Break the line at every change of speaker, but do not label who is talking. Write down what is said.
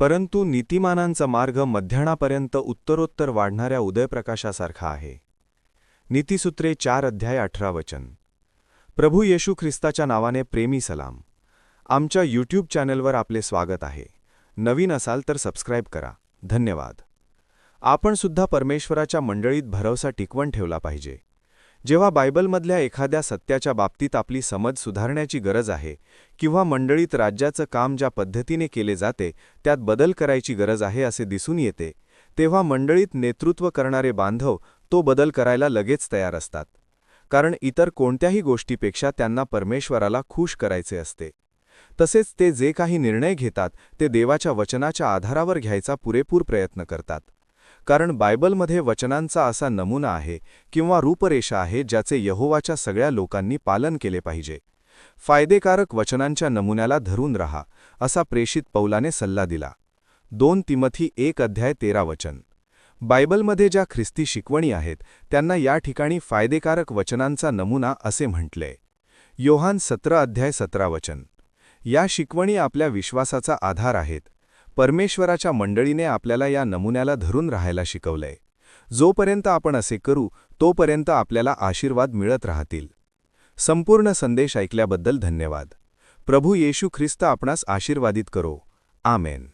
परंतु नीतिमानांचा मार्ग मध्यानापर्यंत उत्तरोत्तर वाढणाऱ्या उदयप्रकाशासारखा आहे. नीतिसूत्रे चार अध्याय अठरा वचन. प्रभू येशू ख्रिस्ताच्या नावाने प्रेमी सलाम. आमच्या यूट्यूब चॅनेलवर आपले स्वागत आहे. नवीन असाल तर सबस्क्राईब करा. धन्यवाद. आपण सुद्धा परमेश्वराच्या मंडळीत भरवसा टिकवण ठेवला पाहिजे. जेव्हा बायबलमधल्या एखाद्या सत्याच्या बाबतीत आपली समज सुधारण्याची गरज आहे किंवा मंडळीत राज्याचं काम ज्या पद्धतीने केले जाते त्यात बदल करायची गरज आहे असे दिसून येते तेव्हा मंडळीत नेतृत्व करणारे बांधव तो बदल करायला लगेच तयार असतात. कारण इतर कोणत्याही गोष्टीपेक्षा त्यांना परमेश्वराला खुश करायचे असते. तसेच ते जे काही निर्णय घेतात ते देवाच्या वचनाच्या आधारावर घ्यायचा पुरेपूर प्रयत्न करतात. कारण बायबलमध्ये वचनांचा असा नमुना आहे किंवा रूपरेषा आहे ज्याचे यहोवाच्या सगळ्या लोकांनी पालन केले पाहिजे. फायदेकारक वचनांच्या नमुन्याला धरून रहा असा प्रेषित पौलाने सल्ला दिला. दोन तिमथी एक अध्याय तेरा वचन. बायबलमध्ये ज्या ख्रिस्ती शिकवणी आहेत त्यांना या ठिकाणी फायदेकारक वचनांचा नमुना असे म्हटले. योहान सतरा अध्याय सतरा वचन. या शिकवणी आपल्या विश्वासाचा आधार आहेत. परमेश्वराच्या मंडळीने आपल्याला या नमुन्याला धरून राहायला शिकवलंय. जोपर्यंत आपण असे करू तोपर्यंत आपल्याला आशीर्वाद मिळत राहतील. संपूर्ण संदेश ऐकल्याबद्दल धन्यवाद. प्रभू येशू ख्रिस्त आपणास आशीर्वादित करो. आमेन.